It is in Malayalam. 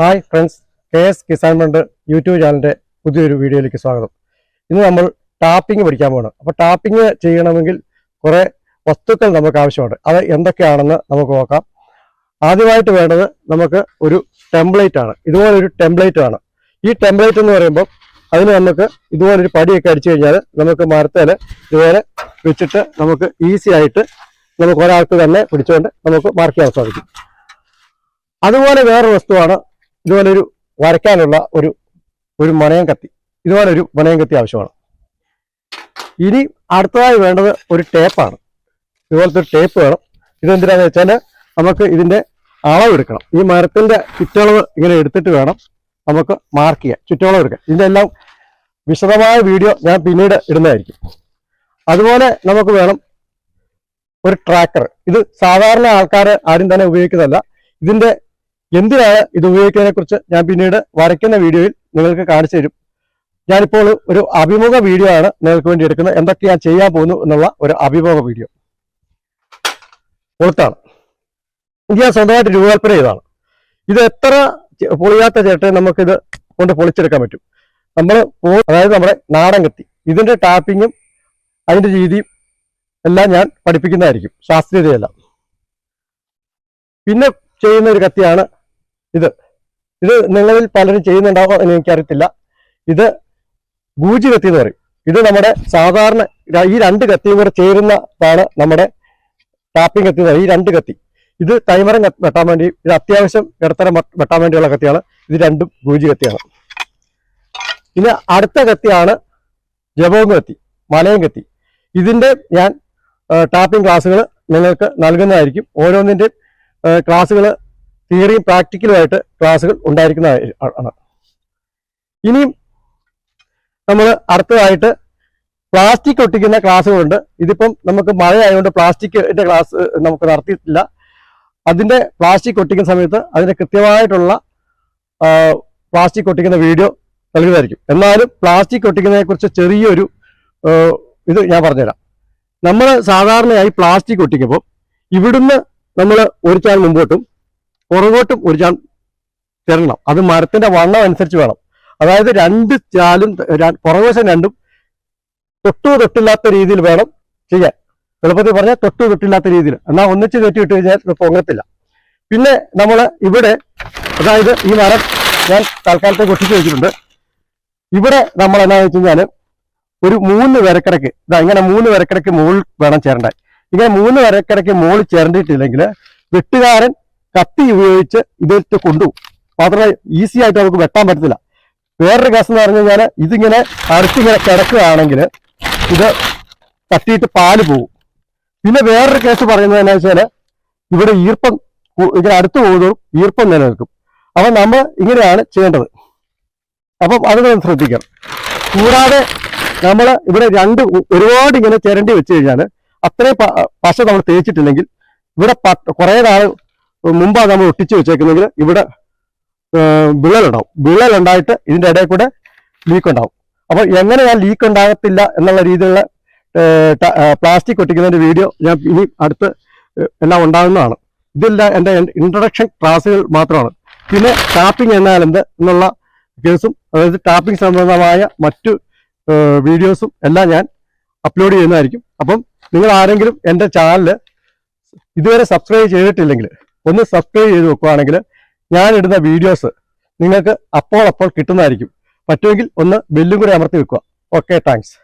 Hi friends K S Kisan fund YouTube ചാനലിന്റെ പുതിയൊരു വീഡിയോയിലേക്ക് സ്വാഗതം. ഇന്ന് നമ്മൾ ടാപ്പിംഗ് പഠിക്കാൻ പോകണം അപ്പോൾ ടാപ്പിംഗ് ചെയ്യണമെങ്കിൽ കുറേ വസ്തുക്കൾ നമുക്ക് ആവശ്യമുണ്ട് അത് എന്തൊക്കെയാണെന്ന് നമുക്ക് നോക്കാം. ആദ്യമായിട്ട് വേണ്ടത് നമുക്ക് ഒരു ടെംപ്ലേറ്റ് ആണ്. ഇതുപോലൊരു ടെംപ്ലേറ്റ് ആണ്. ഈ ടെംപ്ലേറ്റ് എന്ന് പറയുമ്പോൾ അതിന് നമുക്ക് ഇതുപോലൊരു പടിയൊക്കെ അടിച്ചു കഴിഞ്ഞാൽ നമുക്ക് മരത്തേൽ ഇതുപോലെ വെച്ചിട്ട് നമുക്ക് ഈസി ആയിട്ട് നമുക്ക് ഒരാൾക്ക് തന്നെ പിടിച്ചുകൊണ്ട് നമുക്ക് മാർക്ക് ചെയ്യാൻ സാധിക്കും. അതുപോലെ വേറൊരു വസ്തുവാണ് ഇതുപോലെ ഒരു വരയ്ക്കാനുള്ള ഒരു ഒരു മണയം കത്തി. ഇതുപോലെ ഒരു മണയം കത്തി ആവശ്യമാണ്. ഇനി അടുത്തതായി വേണ്ടത് ഒരു ടേപ്പാണ്. ഇതുപോലത്തെ ഒരു ടേപ്പ് വേണം. ഇതെന്തിനാന്ന് വെച്ചാൽ നമുക്ക് ഇതിന്റെ അളവെടുക്കണം ഈ മരത്തിന്റെ ചുറ്റളവ് ഇങ്ങനെ എടുത്തിട്ട് വേണം നമുക്ക് മാർക്ക് ചെയ്യാൻ ചുറ്റളവ് എടുക്കാൻ. ഇതിന്റെ എല്ലാം വിശദമായ വീഡിയോ ഞാൻ പിന്നീട് ഇടുന്നതായിരിക്കും. അതുപോലെ നമുക്ക് വേണം ഒരു ട്രാക്കർ. ഇത് സാധാരണ ആൾക്കാർ ആരും തന്നെ ഉപയോഗിക്കുന്നതല്ല. ഇതിന്റെ എന്തിനാണ് ഇത് ഉപയോഗിക്കുന്നതിനെ കുറിച്ച് ഞാൻ പിന്നീട് വരയ്ക്കുന്ന വീഡിയോയിൽ നിങ്ങൾക്ക് കാണിച്ചു തരും. ഞാനിപ്പോൾ ഒരു അഭിമുഖ വീഡിയോ ആണ് നിങ്ങൾക്ക് വേണ്ടി എടുക്കുന്നത്. എന്തൊക്കെ ഞാൻ ചെയ്യാൻ പോകുന്നു എന്നുള്ള ഒരു അഭിമുഖ വീഡിയോ. ഇത് ഞാൻ സ്വന്തമായിട്ട് രൂപകൽപ്പന ചെയ്താണ് ഇത് എത്ര പൊളിയാത്ത ചേട്ടയെ നമുക്കിത് കൊണ്ട് പൊളിച്ചെടുക്കാൻ പറ്റും. നമ്മൾ അതായത് നമ്മുടെ നാടൻ കത്തി. ഇതിന്റെ ടാപ്പിങ്ങും അതിന്റെ രീതിയും എല്ലാം ഞാൻ പഠിപ്പിക്കുന്നതായിരിക്കും. ശാസ്ത്രീയതയെല്ലാം. പിന്നെ ചെയ്യുന്ന ഒരു കത്തിയാണ് ഇത് ഇത് നിങ്ങളിൽ പലരും ചെയ്യുന്നുണ്ടാവോ എന്ന് എനിക്കറിയത്തില്ല. ഇത് ഗൂജി കത്തി എന്ന് പറയും. ഇത് നമ്മുടെ സാധാരണ ഈ രണ്ട് കത്തിയും കൂടെ ചേരുന്നതാണ് നമ്മുടെ ടാപ്പിംഗ് കത്തി എന്ന്. ഈ രണ്ട് കത്തി. ഇത് തൈമരം വെട്ടാൻ വേണ്ടി ഇത് അത്യാവശ്യം ഇടത്തരം വെട്ടാൻ വേണ്ടിയുള്ള കത്തിയാണ്. ഇത് രണ്ടും ഗൂജി കത്തിയാണ്. പിന്നെ അടുത്ത കത്തിയാണ് ജപവും കത്തി മലയും കത്തി. ഇതിന്റെ ഞാൻ ടാപ്പിംഗ് ക്ലാസ്സുകൾ നിങ്ങൾക്ക് നൽകുന്നതായിരിക്കും. ഓരോന്നിന്റെ ക്ലാസ്സുകൾ തിയറിയും പ്രാക്ടിക്കലുമായിട്ട് ക്ലാസ്സുകൾ ഉണ്ടായിരിക്കുന്നതാണ് ഇനിയും നമ്മൾ അടുത്തതായിട്ട് പ്ലാസ്റ്റിക് ഒട്ടിക്കുന്ന ക്ലാസ്സുകളുണ്ട്. ഇതിപ്പം നമുക്ക് മഴ ആയതുകൊണ്ട് പ്ലാസ്റ്റിക്കിന്റെ ക്ലാസ് നമുക്ക് നടത്തിയിട്ടില്ല. അതിന്റെ പ്ലാസ്റ്റിക് ഒട്ടിക്കുന്ന സമയത്ത് അതിന്റെ കൃത്യമായിട്ടുള്ള പ്ലാസ്റ്റിക് ഒട്ടിക്കുന്ന വീഡിയോ നൽകുന്നതായിരിക്കും. എന്നാലും പ്ലാസ്റ്റിക് ഒട്ടിക്കുന്നതിനെ കുറിച്ച് ചെറിയൊരു ഇത് ഞാൻ പറഞ്ഞുതരാം. നമ്മൾ സാധാരണയായി പ്ലാസ്റ്റിക് ഒട്ടിക്കുമ്പോൾ ഇവിടുന്ന് നമ്മൾ ഒരു മുമ്പോട്ടും പുറകോട്ടും ഒരു ചാൻ തരണം. അത് മരത്തിന്റെ വണ്ണം അനുസരിച്ച് വേണം. അതായത് രണ്ട് ചാലും പുറകുവശം രണ്ടും തൊട്ടു തൊട്ടില്ലാത്ത രീതിയിൽ വേണം ചെയ്യാൻ. എളുപ്പത്തിൽ പറഞ്ഞാൽ തൊട്ടു തൊട്ടില്ലാത്ത രീതിയിൽ. എന്നാൽ ഒന്നിച്ച് തെറ്റി ഇട്ട് കഴിഞ്ഞാൽ പൊങ്ങത്തില്ല. പിന്നെ നമ്മൾ ഇവിടെ അതായത് ഈ മരം ഞാൻ തൽക്കാലത്തെ കൊട്ടിച്ച് വെച്ചിട്ടുണ്ട്. ഇവിടെ നമ്മൾ എന്നാന്ന് വെച്ച് കഴിഞ്ഞാൽ ഒരു മൂന്ന് വരക്കിടക്ക് ഇതാ ഇങ്ങനെ മൂന്ന് വരക്കിടക്ക് മുകളിൽ വേണം ചേരണ്ടാൻ ഇങ്ങനെ മൂന്ന് വരക്കിടക്ക് മുകളിൽ ചേരണ്ടിട്ടില്ലെങ്കിൽ വെട്ടുകാരൻ കത്തി ഉപയോഗിച്ച് ഇതിട്ട് കൊണ്ടുപോകും മാത്രമേ ഈസി ആയിട്ട് നമുക്ക് വെട്ടാൻ പറ്റത്തില്ല. വേറൊരു കേസ് എന്ന് പറഞ്ഞു കഴിഞ്ഞാൽ ഇതിങ്ങനെ അടുത്തിങ്ങനെ കിടക്കുകയാണെങ്കിൽ ഇത് തട്ടിയിട്ട് പാൽ പോകും പിന്നെ വേറൊരു കേസ് പറയുന്നത് വെച്ചാൽ ഇവിടെ ഈർപ്പം ഇങ്ങനെ അടുത്ത് പോകുന്നതും ഈർപ്പം നിലനിൽക്കും. അപ്പൊ നമ്മൾ ഇങ്ങനെയാണ് ചെയ്യേണ്ടത്. അപ്പം അത് ശ്രദ്ധിക്കണം. കൂടാതെ നമ്മൾ ഇവിടെ രണ്ട് ഒരുപാട് ഇങ്ങനെ ചിരണ്ടി വെച്ച് കഴിഞ്ഞാൽ അത്രയും പശ നമ്മൾ തേച്ചിട്ടില്ലെങ്കിൽ ഇവിടെ കുറേ നാൾ മുമ്പാണ് നമ്മൾ ഒട്ടിച്ചു വെച്ചേക്കുന്നെങ്കിൽ ഇവിടെ വിള്ളലുണ്ടാവും. വിള്ളലുണ്ടായിട്ട് ഇതിന്റെ ഇടയിൽ കൂടെ ലീക്ക് ഉണ്ടാവും. അപ്പോൾ എങ്ങനെ ഞാൻ ലീക്ക് ഉണ്ടാകത്തില്ല എന്നുള്ള രീതിയിലുള്ള പ്ലാസ്റ്റിക് ഒട്ടിക്കുന്നതിന്റെ വീഡിയോ ഞാൻ ഇനി അടുത്ത് എല്ലാം ഉണ്ടാകുന്നതാണ്. ഇതെല്ലാം എന്റെ ഇൻട്രഡക്ഷൻ ക്ലാസ്സുകൾ മാത്രമാണ്. പിന്നെ ടാപ്പിംഗ് എന്നാൽ എന്ത് എന്നുള്ള കേസും അതായത് ടാപ്പിംഗ് സംബന്ധമായ മറ്റു വീഡിയോസും എല്ലാം ഞാൻ അപ്ലോഡ് ചെയ്യുന്നതായിരിക്കും. അപ്പം നിങ്ങൾ ആരെങ്കിലും എന്റെ ചാനൽ ഇതുവരെ സബ്സ്ക്രൈബ് ചെയ്തിട്ടില്ലെങ്കിൽ ഒന്ന് സബ്സ്ക്രൈബ് ചെയ്ത് വെക്കുകയാണെങ്കിൽ ഞാനിടുന്ന വീഡിയോസ് നിങ്ങൾക്ക് അപ്പോൾ അപ്പോൾ കിട്ടുന്നതായിരിക്കും. പറ്റുമെങ്കിൽ ഒന്ന് ബെല്ലും കൂടി അമർത്തി വെക്കുക. Okay thanks